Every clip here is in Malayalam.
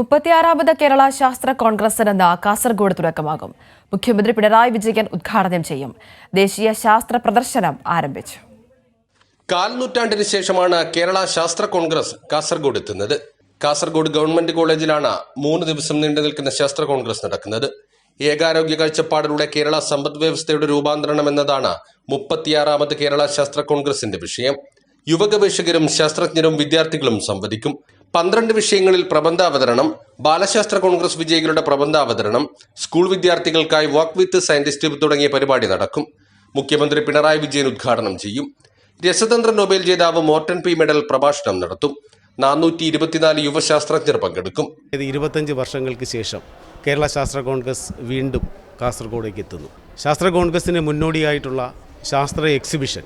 മുപ്പത്തിയാറാമത് കേരള ശാസ്ത്ര കോൺഗ്രസിന് ഇന്ന് കാസർഗോഡ് തുടക്കമാകും. മുഖ്യമന്ത്രി പിണറായി വിജയൻ ഉദ്ഘാടനം ചെയ്യും. ദേശീയ ശാസ്ത്ര പ്രദർശനം ആരംഭിച്ചു. കാൽനൂറ്റാണ്ടിന് ശേഷമാണ് കേരള ശാസ്ത്ര കോൺഗ്രസ് കാസർഗോഡ് എത്തുന്നത്. കാസർഗോഡ് ഗവൺമെന്റ് കോളേജിലാണ് മൂന്ന് ദിവസം നീണ്ടു നിൽക്കുന്ന ശാസ്ത്ര കോൺഗ്രസ് നടക്കുന്നത്. ഏകാരോഗ്യ കാഴ്ചപ്പാടിലൂടെ കേരള സമ്പദ് വ്യവസ്ഥയുടെ രൂപാന്തരണം എന്നതാണ് മുപ്പത്തിയാറാമത് കേരള ശാസ്ത്ര കോൺഗ്രസിന്റെ വിഷയം. യുവഗവേഷകരും ശാസ്ത്രജ്ഞരും വിദ്യാർത്ഥികളും സംവദിക്കും. പന്ത്രണ്ട് വിഷയങ്ങളിൽ പ്രബന്ധാവതരണം ബാലശാസ്ത്ര കോൺഗ്രസ് വിജയികളുടെ പ്രബന്ധാവതരണം സ്കൂൾ വിദ്യാർത്ഥികൾക്കായി വാക്ക് വിത്ത് സയന്റിസ്റ്റ് തുടങ്ങിയ പരിപാടി നടക്കും. മുഖ്യമന്ത്രി പിണറായി വിജയൻ ഉദ്ഘാടനം ചെയ്യും. രസതന്ത്ര നൊബേൽ ജേതാവ് മോർട്ടൻ പി മെഡൽ പ്രഭാഷണം നടത്തും. നാനൂറ്റി ഇരുപത്തിനാല് യുവശാസ്ത്രജ്ഞർ പങ്കെടുക്കും. ഇരുപത്തഞ്ച് വർഷങ്ങൾക്ക് ശേഷം കേരള ശാസ്ത്ര കോൺഗ്രസ് വീണ്ടും കാസർഗോഡേക്ക് എത്തുന്നു. ശാസ്ത്ര കോൺഗ്രസിന് മുന്നോടിയായിട്ടുള്ള ശാസ്ത്ര എക്സിബിഷൻ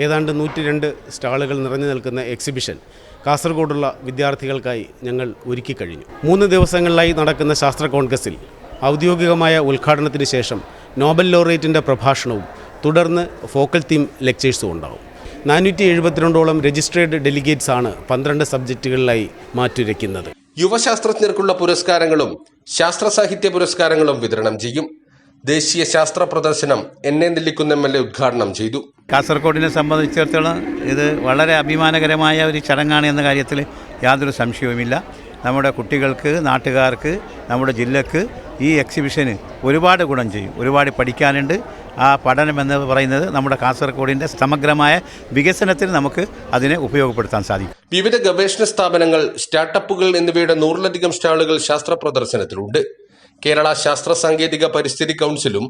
ഏതാണ്ട് നൂറ്റി രണ്ട് സ്റ്റാളുകൾ നിറഞ്ഞു നിൽക്കുന്ന എക്സിബിഷൻ കാസർഗോഡുള്ള വിദ്യാർത്ഥികൾക്കായി ഞങ്ങൾ ഒരുക്കി കഴിഞ്ഞു. മൂന്ന് ദിവസങ്ങളിലായി നടക്കുന്ന ശാസ്ത്ര കോൺഗ്രസിൽ ഔദ്യോഗികമായ ഉദ്ഘാടനത്തിന് ശേഷം നോബൽ ലോറേറ്റിന്റെ പ്രഭാഷണവും തുടർന്ന് ഫോക്കൽ തീം ലെക്ചേഴ്സും ഉണ്ടാവും. നാനൂറ്റി എഴുപത്തിരണ്ടോളം രജിസ്ട്രേഡ് ഡെലിഗേറ്റ്സ് ആണ് പന്ത്രണ്ട് സബ്ജക്റ്റുകളിലായി മാറ്റുരയ്ക്കുന്നത് യുവശാസ്ത്രജ്ഞർക്കുള്ള പുരസ്കാരങ്ങളും ശാസ്ത്ര സാഹിത്യ പുരസ്കാരങ്ങളും വിതരണം ചെയ്യും. ദേശീയ ശാസ്ത്ര പ്രദർശനം N A Nellikunnu M L A ഉദ്ഘാടനം ചെയ്തു. കാസർഗോഡിനെ സംബന്ധിച്ചിടത്തോളം ഇത് വളരെ അഭിമാനകരമായ ഒരു ചടങ്ങാണ് എന്ന കാര്യത്തിൽ യാതൊരു സംശയവുമില്ല. നമ്മുടെ കുട്ടികൾക്ക് നാട്ടുകാർക്ക് നമ്മുടെ ജില്ലക്ക് ഈ എക്സിബിഷന് ഒരുപാട് ഗുണം ചെയ്യും. ഒരുപാട് പഠിക്കാനുണ്ട്. ആ പഠനം എന്ന് പറയുന്നത് നമ്മുടെ കാസർഗോഡിന്റെ സമഗ്രമായ വികസനത്തിന് നമുക്ക് അതിനെ ഉപയോഗപ്പെടുത്താൻ സാധിക്കും. വിവിധ ഗവേഷണ സ്ഥാപനങ്ങൾ സ്റ്റാർട്ടപ്പുകൾ എന്നിവയുടെ നൂറിലധികം സ്റ്റാളുകൾ ശാസ്ത്ര പ്രദർശനത്തിലുണ്ട്. കേരള ശാസ്ത്ര സാങ്കേതിക പരിസ്ഥിതി കൗൺസിലും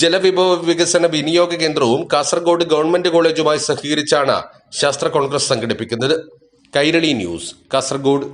ജലവിഭവ വികസന വിനിയോഗ കേന്ദ്രവും കാസർഗോഡ് ഗവൺമെന്റ് കോളേജുമായി സഹകരിച്ചാണ് ശാസ്ത്ര കോൺഗ്രസ് സംഘടിപ്പിക്കുന്നത്. കൈരളി ന്യൂസ് കാസർഗോഡ്.